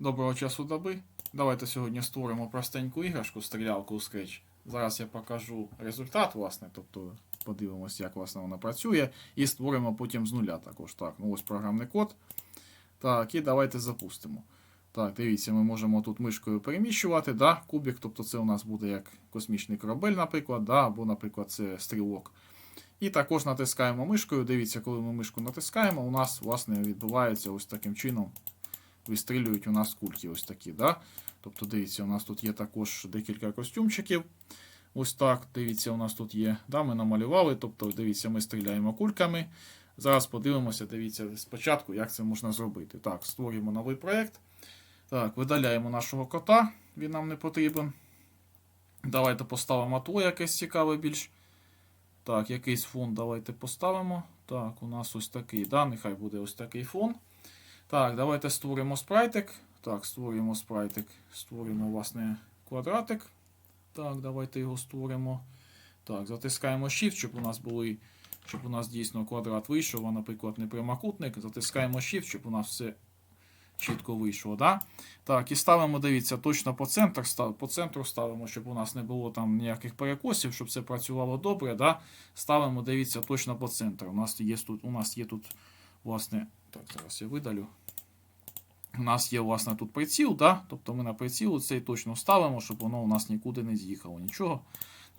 Доброго часу доби. Давайте сьогодні створимо простеньку іграшку, стрілялку у Scratch. Зараз я покажу результат, власне, тобто подивимося, як власне вона працює, і створимо потім з нуля також. Так, ну ось програмний код. Так, і давайте запустимо. Так, дивіться, ми можемо тут мишкою переміщувати, да, кубик, тобто це у нас буде як космічний корабель, наприклад, да, або, наприклад, це стрілок. І також натискаємо мишкою. Дивіться, коли ми мишку натискаємо, у нас власне відбувається ось таким чином. Вистрілюють у нас кульки ось такі. Да? Тобто, дивіться, у нас тут є також декілька костюмчиків. Ось так, дивіться, у нас тут є. Да, Ми намалювали. Тобто, дивіться, ми стріляємо кульками. Зараз подивимося, дивіться, спочатку, як це можна зробити. Так, створюємо новий проєкт. Так, видаляємо нашого кота, він нам не потрібен. Давайте поставимо тло якесь цікаве більш. Так, якийсь фон давайте поставимо. Так, у нас ось такий, да, нехай буде ось такий фон. Так, давайте створимо спрайтик. Так, створюємо спрайтик. Створюємо, власне, квадратик. Так, давайте його створимо. Так, затискаємо Shift, щоб у нас були, щоб у нас дійсно квадрат вийшов, а, наприклад, не прямокутник. Затискаємо Shift, щоб у нас все чітко вийшло. Да? Так, і ставимо, дивіться, точно по центру, по центру ставимо, щоб у нас не було там ніяких перекосів, щоб це працювало добре. Да? Ставимо, дивіться, точно по центру. У нас є тут, у нас є тут, власне, так, зараз я видалю. У нас є, власне, тут приціл, да? тобто ми на приціл цей точно ставимо, щоб воно у нас нікуди не з'їхало. Нічого.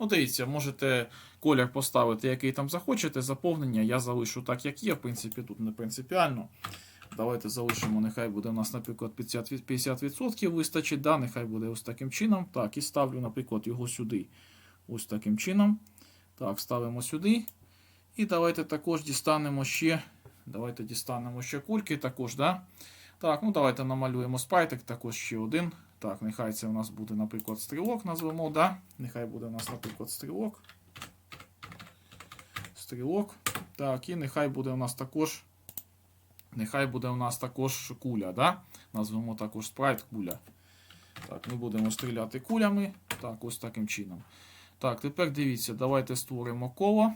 Ну, дивіться, можете колір поставити, який там захочете, заповнення. Я залишу так, як є. В принципі, тут не принципіально. Давайте залишимо, нехай буде у нас, наприклад, 50%, 50% вистачить. Да? Нехай буде ось таким чином. Так, і ставлю, наприклад, його сюди. Ось таким чином. Так, ставимо сюди. І давайте також дістанемо ще. Давайте дістанемо ще кульки також, да? Так, ну давайте намалюємо спайтик, також ще один. Так, нехай це у нас буде, наприклад, стрілок назвемо, да? Нехай буде у нас, наприклад, стрілок. Стрілок. Так, і нехай буде у нас також. Нехай буде у нас також куля, да? Назвемо також спрайт куля. Так, ми будемо стріляти кулями. Так, ось таким чином. Так, тепер дивіться, давайте створимо коло.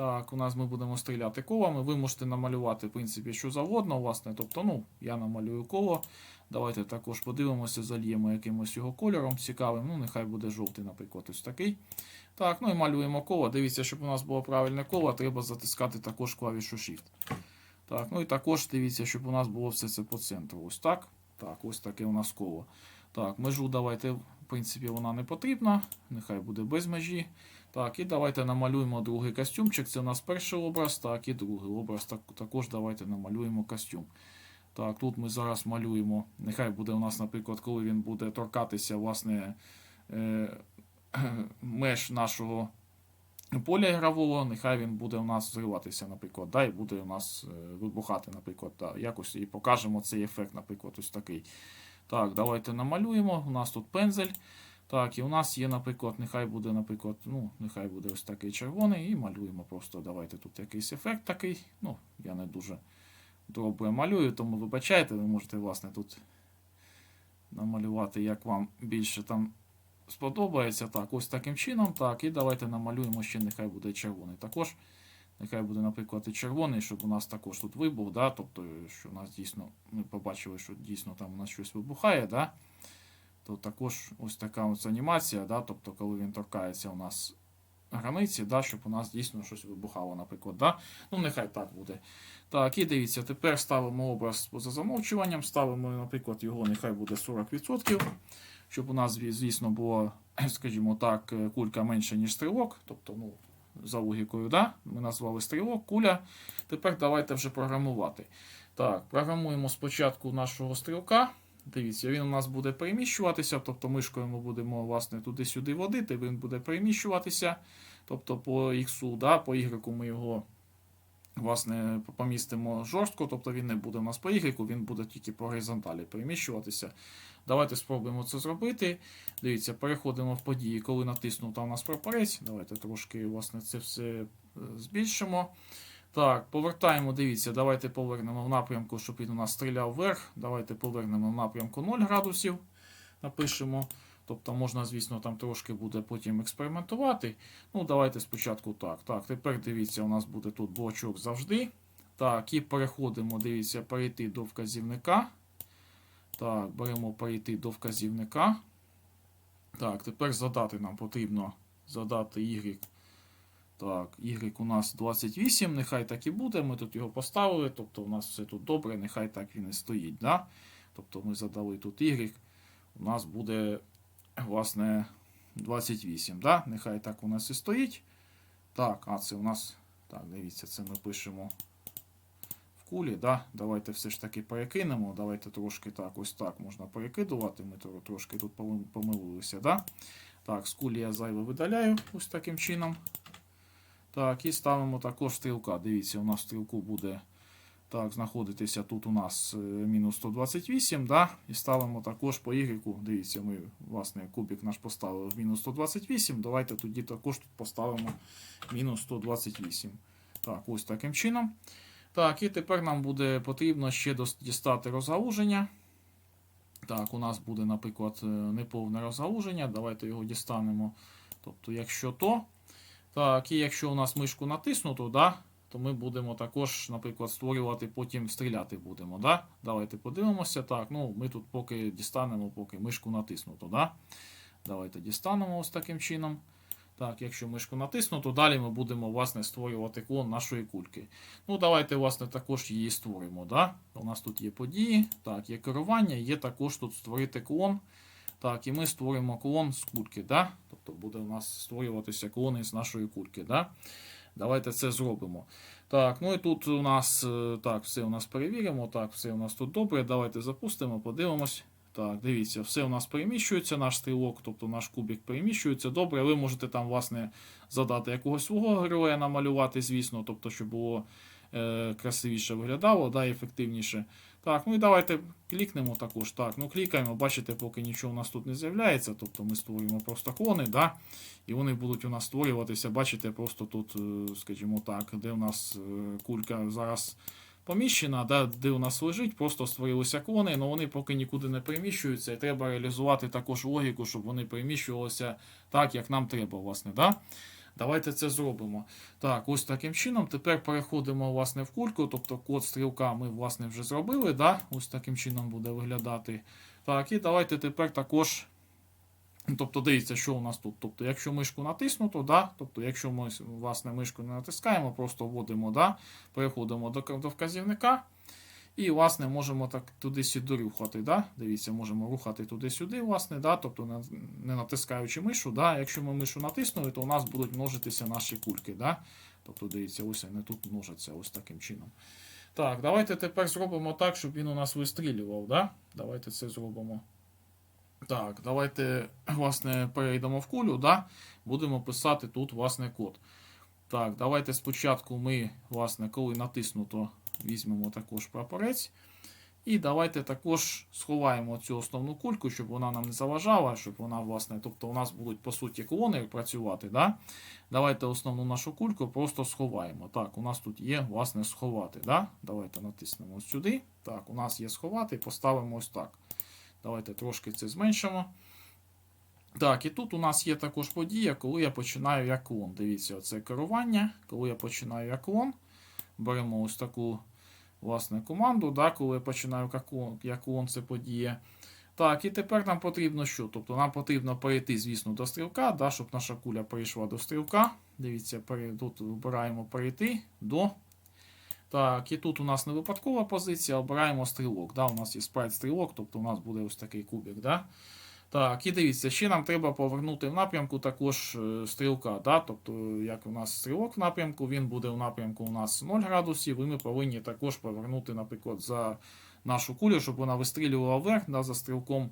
Так, у нас ми будемо стріляти колами. Ви можете намалювати, в принципі, що завгодно, власне. Тобто, ну, я намалюю коло. Давайте також подивимося, зальємо якимось його кольором цікавим. Ну, нехай буде жовтий, наприклад, ось такий. Так, ну і малюємо коло. Дивіться, щоб у нас було правильне коло, треба затискати також клавішу Shift. Так, ну і також дивіться, щоб у нас було все це по центру. Ось так. Так, ось таке у нас коло. Так, межу давайте, в принципі, вона не потрібна. Нехай буде без межі. Так, і давайте намалюємо другий костюмчик. Це у нас перший образ, так, і другий образ. Так, також давайте намалюємо костюм. Так, тут ми зараз малюємо. Нехай буде у нас, наприклад, коли він буде торкатися, власне, е, меж нашого поля ігрового, нехай він буде у нас зриватися, наприклад, да, і буде у нас е, вибухати, наприклад, да, якось і покажемо цей ефект, наприклад, ось такий. Так, давайте намалюємо. У нас тут пензель. Так, і у нас є, наприклад, нехай буде, наприклад, ну, нехай буде ось такий червоний, і малюємо просто. Давайте тут якийсь ефект такий. Ну, я не дуже добре малюю, тому вибачайте, ви можете, власне, тут намалювати, як вам більше там сподобається. Так, ось таким чином. Так, і давайте намалюємо ще, нехай буде червоний. Також, нехай буде, наприклад, і червоний, щоб у нас також тут вибух, да, тобто, що у нас дійсно, ми побачили, що дійсно там у нас щось вибухає, да, то також ось така ось анімація, да, тобто, коли він торкається у нас границі, да, щоб у нас дійсно щось вибухало, наприклад. Да? Ну, нехай так буде. Так, і дивіться, тепер ставимо образ поза замовчуванням, ставимо, наприклад, його нехай буде 40%, щоб у нас, звісно, було, скажімо так, кулька менше, ніж стрілок. Тобто, ну, за логікою, да? ми назвали стрілок, куля. Тепер давайте вже програмувати. Так, програмуємо спочатку нашого стрілка. Дивіться, він у нас буде переміщуватися, тобто мишкою ми будемо власне туди-сюди водити, він буде переміщуватися. Тобто по X, да, по Y ми його власне, помістимо жорстко, тобто він не буде у нас по Y, він буде тільки по горизонталі переміщуватися. Давайте спробуємо це зробити. Дивіться, переходимо в події, коли натиснув у нас прапорець. Давайте трошки власне, це все е, збільшимо. Так, повертаємо, дивіться, давайте повернемо в напрямку, щоб він у нас стріляв вверх. Давайте повернемо в напрямку 0 градусів. Напишемо. Тобто можна, звісно, там трошки буде потім експериментувати. Ну, давайте спочатку так. Так, тепер дивіться, у нас буде тут блочок завжди. Так, і переходимо, дивіться, перейти до вказівника. Так, беремо перейти до вказівника. Так, тепер задати нам потрібно задати Y. Так, Y у нас 28, нехай так і буде. Ми тут його поставили. Тобто у нас все тут добре, нехай так він і стоїть. Да? Тобто ми задали тут Y. У нас буде, власне, 28. Да? Нехай так у нас і стоїть. Так, а це у нас. Так, дивіться, це ми пишемо в кулі. Да? Давайте все ж таки перекинемо. Давайте трошки так, ось так можна перекидувати. Ми трошки тут помилилися. Да? Так, з кулі я зайве видаляю ось таким чином. Так, і ставимо також стрілка. Дивіться, у нас стрілку буде так, знаходитися тут у нас е, мінус 128, да? і ставимо також по Y. Дивіться, ми власне кубик наш поставили в мінус 128. Давайте тоді також тут поставимо мінус 128. Так, ось таким чином. Так, і тепер нам буде потрібно ще дістати розгалуження. Так, у нас буде, наприклад, е, неповне розгалуження. Давайте його дістанемо. Тобто, якщо то. Так, і якщо у нас мишку натиснуто, да, то ми будемо також, наприклад, створювати, потім стріляти будемо. Да? Давайте подивимося. Так, ну ми тут поки дістанемо, поки мишку натиснуто. Да? Давайте дістанемо ось таким чином. Так, якщо мишку натиснуто, далі ми будемо власне, створювати клон нашої кульки. Ну, давайте, власне, також її створимо. Да? У нас тут є події, так, є керування, є також тут створити клон. Так, і ми створимо клон з кульки. Да? Тобто буде у нас створюватися клон із нашої кульки. Да? Давайте це зробимо. Так, ну і тут у нас е, так, все у нас перевіримо. Так, все у нас тут добре. Давайте запустимо, подивимось. Так, дивіться, все у нас переміщується, наш стрілок, тобто наш кубик переміщується. Добре, ви можете там, власне, задати якогось свого героя намалювати, звісно, тобто, щоб було е, красивіше виглядало, да, ефективніше. Так, ну і давайте клікнемо також. Так, ну клікаємо, бачите, поки нічого у нас тут не з'являється. Тобто ми створюємо просто клони, да, і вони будуть у нас створюватися. Бачите, просто тут, е, скажімо так, де у нас е, кулька зараз поміщена, да, де у нас лежить, просто створилися клони, але вони поки нікуди не переміщуються. І треба реалізувати також логіку, щоб вони переміщувалися так, як нам треба, власне. Да? Давайте це зробимо. Так, ось таким чином. Тепер переходимо власне, в кульку, тобто код стрілка ми власне, вже зробили. Да? Ось таким чином буде виглядати. Так, і давайте тепер також. Тобто, дивіться, що у нас тут. Тобто, якщо мишку натиснуто, да? тобто, якщо ми власне, мишку не натискаємо, просто вводимо, да? переходимо до, до вказівника. І, власне, можемо так туди-сюди рухати. Да? Дивіться, можемо рухати туди-сюди, власне, да? тобто не, натискаючи мишу. Да? Якщо ми мишу натиснули, то у нас будуть множитися наші кульки. Да? Тобто, дивіться, ось вони тут множаться ось таким чином. Так, давайте тепер зробимо так, щоб він у нас вистрілював. Да? Давайте це зробимо. Так, давайте, власне, перейдемо в кулю, да? будемо писати тут, власне, код. Так, давайте спочатку ми, власне, коли натиснуто, візьмемо також прапорець. І давайте також сховаємо цю основну кульку, щоб вона нам не заважала, щоб вона, власне, тобто у нас будуть, по суті, клони працювати. Да? Давайте основну нашу кульку просто сховаємо. Так, у нас тут є, власне, сховати. Да? Давайте натиснемо сюди. Так, у нас є сховати, поставимо ось так. Давайте трошки це зменшимо. Так, і тут у нас є також подія, коли я починаю як клон. Дивіться, це керування. Коли я починаю як клон, беремо ось таку власне, команду, да, коли починаю як клон це подія. Так, і тепер нам потрібно що? Тобто нам потрібно перейти, звісно, до стрілка, да, щоб наша куля перейшла до стрілка. Дивіться, тут вибираємо перейти до. Так, і тут у нас не випадкова позиція, обираємо стрілок. Да, У нас є спрайт стрілок, тобто у нас буде ось такий кубик. Да? Так, і дивіться, ще нам треба повернути в напрямку також е, стрілка. Да? Тобто, як у нас стрілок в напрямку, він буде в напрямку у нас 0 градусів, і ми повинні також повернути, наприклад, за нашу кулю, щоб вона вистрілювала вверх да, за стрілком.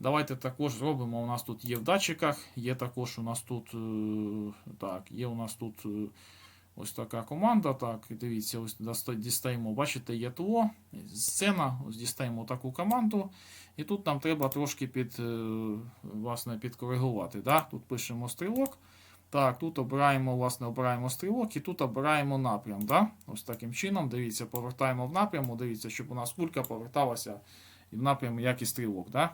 Давайте також зробимо. У нас тут є в датчиках, є також у нас тут е, так, є у нас тут. Ось така команда. Так, дивіться, ось дістаємо, бачите, є тло, сцена, ось дістаємо таку команду. І тут нам треба трошки під, е, власне, підкоригувати. Да? Тут пишемо стрілок. Так, тут обираємо, власне, обираємо стрілок і тут обираємо напрям. Да? Ось таким чином, дивіться, повертаємо в напряму, дивіться, щоб у нас кулька поверталася в напряму, як і стрілок. Да?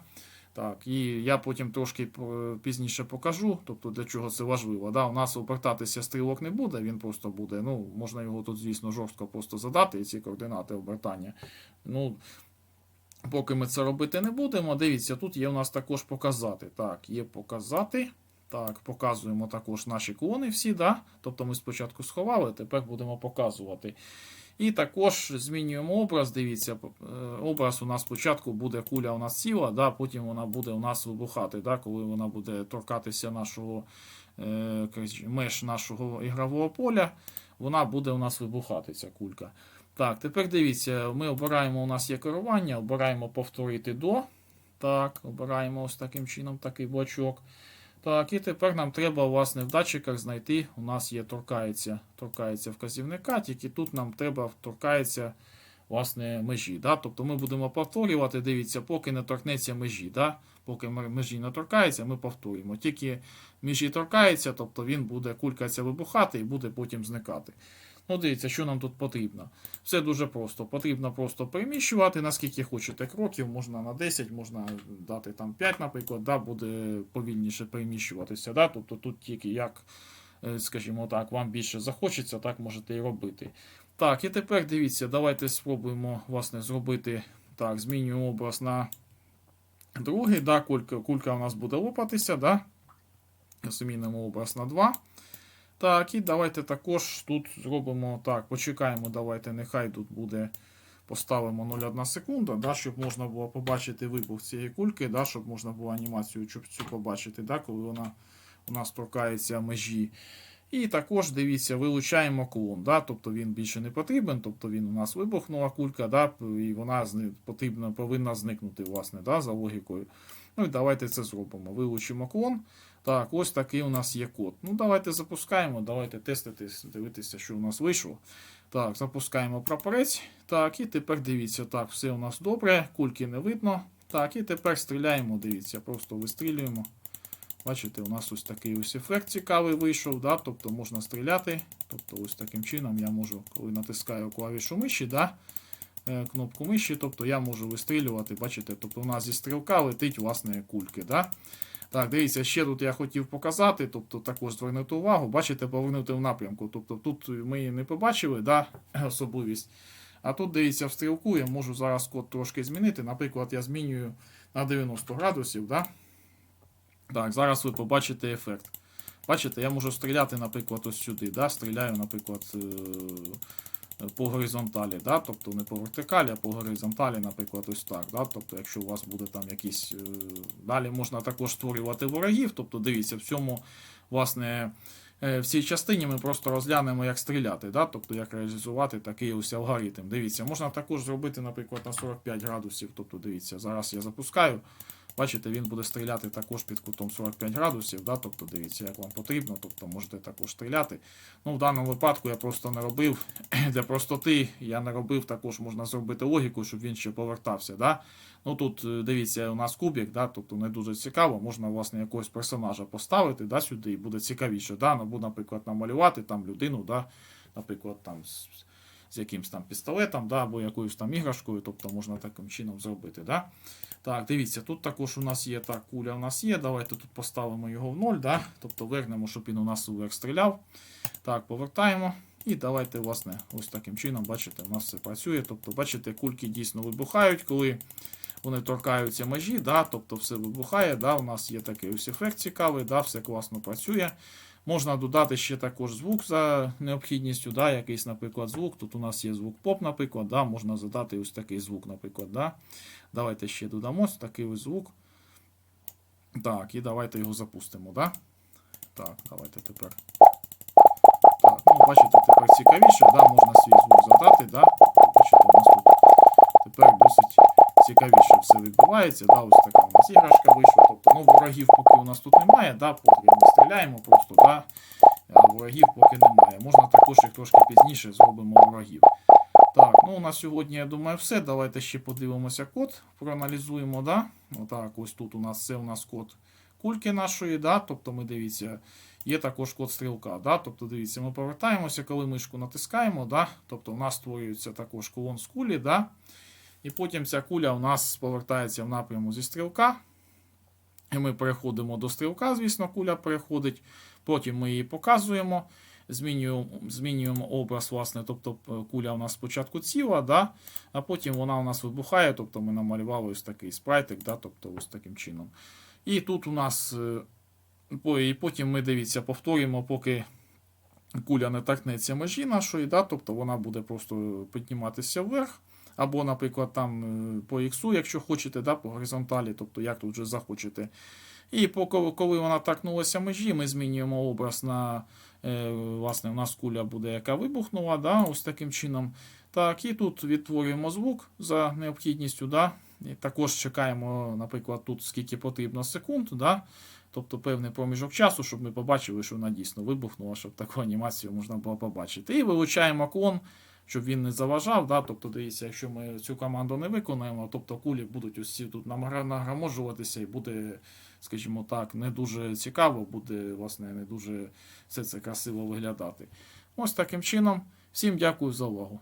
Так, і я потім трошки е, пізніше покажу, тобто для чого це важливо. Да? У нас обертатися стрілок не буде, він просто буде. Ну, можна його тут, звісно, жорстко просто задати, і ці координати обертання. Ну, Поки ми це робити не будемо, дивіться, тут є у нас також показати. Так, є показати. Так, показуємо також наші клони всі, да? тобто ми спочатку сховали, тепер будемо показувати. І також змінюємо образ. Дивіться, е, образ у нас спочатку буде куля у нас ціла, да? потім вона буде у нас вибухати, да? коли вона буде торкатися нашого е, меж нашого ігрового поля, вона буде у нас вибухати, ця кулька. Так, тепер дивіться, ми обираємо, у нас є керування, обираємо повторити до. Так, обираємо ось таким чином такий блочок. Так, і тепер нам треба, власне, в датчиках знайти. У нас є торкається, торкається вказівника, тільки тут нам треба торкається власне, межі. Да? Тобто ми будемо повторювати, дивіться, поки не торкнеться межі. Да? Поки межі не торкається, ми повторюємо. Тільки межі торкається, тобто він буде кулькатися вибухати і буде потім зникати. Ну, дивіться, що нам тут потрібно. Все дуже просто. Потрібно просто переміщувати, наскільки хочете кроків, можна на 10, можна дати там 5, наприклад, да, буде повільніше переміщуватися. Да? Тобто тут тільки як, е, скажімо так, вам більше захочеться, так можете і робити. Так, і тепер дивіться, давайте спробуємо власне, зробити так, змінюємо образ на другий. Да, кулька, кулька у нас буде лопатися, да? змінимо образ на 2. Так, і давайте також тут зробимо так, почекаємо, давайте, нехай тут буде. Поставимо 0,1 секунда, да, щоб можна було побачити вибух цієї кульки, да, щоб можна було анімацію цю, цю побачити, да, коли вона у нас торкається межі. І також дивіться, вилучаємо клон. Да, тобто він більше не потрібен, тобто він у нас вибухнула кулька, да, і вона потрібно, повинна зникнути власне, да, за логікою. Ну і давайте це зробимо. Вилучимо клон. Так, ось такий у нас є код. Ну, давайте запускаємо, давайте тестити, дивитися, що у нас вийшло. Так, запускаємо прапорець. Так, і тепер дивіться, так, все у нас добре, кульки не видно. Так, і тепер стріляємо, дивіться, просто вистрілюємо. Бачите, у нас ось такий ось ефект цікавий вийшов, да? тобто можна стріляти. Тобто ось таким чином я можу, коли натискаю клавішу миші, да? е, кнопку миші, тобто я можу вистрілювати, бачите, тобто у нас зі стрілка летить власне кульки. Да? Так, дивіться, ще тут я хотів показати, тобто також звернути увагу, бачите, повернути в напрямку. Тобто тут ми не побачили, да, особливість. А тут дивіться в стрілку, я можу зараз код трошки змінити. Наприклад, я змінюю на 90 градусів. Да? Так, зараз ви побачите ефект. Бачите, я можу стріляти, наприклад, ось сюди. Да? Стріляю, наприклад, е, по горизонталі. Да? Тобто не по вертикалі, а по горизонталі, наприклад, ось так. Да? Тобто, якщо у вас буде там якісь. е, Далі можна також створювати ворогів. Тобто, дивіться, в цьому, власне. е, В цій частині ми просто розглянемо, як стріляти, да? тобто як реалізувати такий ось алгоритм. Дивіться, можна також зробити, наприклад, на 45 градусів. Тобто, дивіться, зараз я запускаю. Бачите, він буде стріляти також під кутом 45 градусів. Да? Тобто, дивіться, як вам потрібно, тобто можете також стріляти. Ну, в даному випадку я просто не робив для простоти, я не робив, також можна зробити логіку, щоб він ще повертався. Да? Ну тут е, дивіться, у нас кубик, да? тобто не дуже цікаво. Можна власне якогось персонажа поставити да, сюди, і буде цікавіше. Да? Ну, наприклад, намалювати там людину, да? наприклад, там з, якимсь там пістолетом, да? або якоюсь там іграшкою, тобто можна таким чином зробити. Да? Так, дивіться, тут також у нас є так, куля у нас є. Давайте тут поставимо його в ноль, да? тобто вернемо, щоб він у нас вверх стріляв. Так, повертаємо. І давайте, власне, ось таким чином, бачите, у нас все працює. Тобто, бачите, кульки дійсно вибухають, коли вони торкаються межі, да? тобто все вибухає. Да? У нас є такий ось ефект цікавий, да? все класно працює. Можна додати ще також звук за необхідністю, да? якийсь, наприклад, звук. Тут у нас є звук поп, наприклад, да? можна задати ось такий звук, наприклад. Да? Давайте ще додамо такий ось звук. Так, і давайте його запустимо, да? Так, давайте тепер. Так, ну бачите, тепер цікавіше, да, можна свій звук задати, да? Бачите, у нас тут тепер досить цікавіше все відбувається. Да, ось така у нас іграшка вийшла. Тобто, ну, ворогів поки у нас тут немає, да, поки стріляємо просто, да, ворогів поки немає. Можна також їх трошки пізніше зробимо ворогів. Так, ну на сьогодні, я думаю, все. Давайте ще подивимося код, проаналізуємо. Да? Отак, ось тут у нас це у нас код кульки нашої, да? тобто ми дивіться, є також код стрілка. Да? Тобто, дивіться, ми повертаємося, коли мишку натискаємо, да? тобто у нас створюється також колон з кулі, да? і потім ця куля у нас повертається в напряму зі стрілка. І ми переходимо до стрілка, звісно, куля переходить. Потім ми її показуємо. змінюємо, змінюємо образ, власне, тобто е, куля у нас спочатку ціла, да, а потім вона у нас вибухає, тобто ми намалювали ось такий спрайтик, да, тобто ось таким чином. І тут у нас, е, і потім ми дивіться, повторюємо, поки куля не торкнеться межі нашої, да, тобто вона буде просто підніматися вверх. Або, наприклад, там е, по іксу, якщо хочете, да, по горизонталі, тобто як тут вже захочете. І поки, коли вона торкнулася межі, ми змінюємо образ на е, власне, у нас куля буде, яка вибухнула, да, ось таким чином. Так, і тут відтворюємо звук за необхідністю. Да, і також чекаємо, наприклад, тут скільки потрібно секунд, да, тобто певний проміжок часу, щоб ми побачили, що вона дійсно вибухнула, щоб таку анімацію можна було побачити. І вилучаємо клон, щоб він не заважав. Да, тобто, дивіться, якщо ми цю команду не виконаємо, тобто кулі будуть усі тут награможуватися і буде, скажімо так, не дуже цікаво, буде власне не дуже все це красиво виглядати. Ось таким чином. Всім дякую за увагу.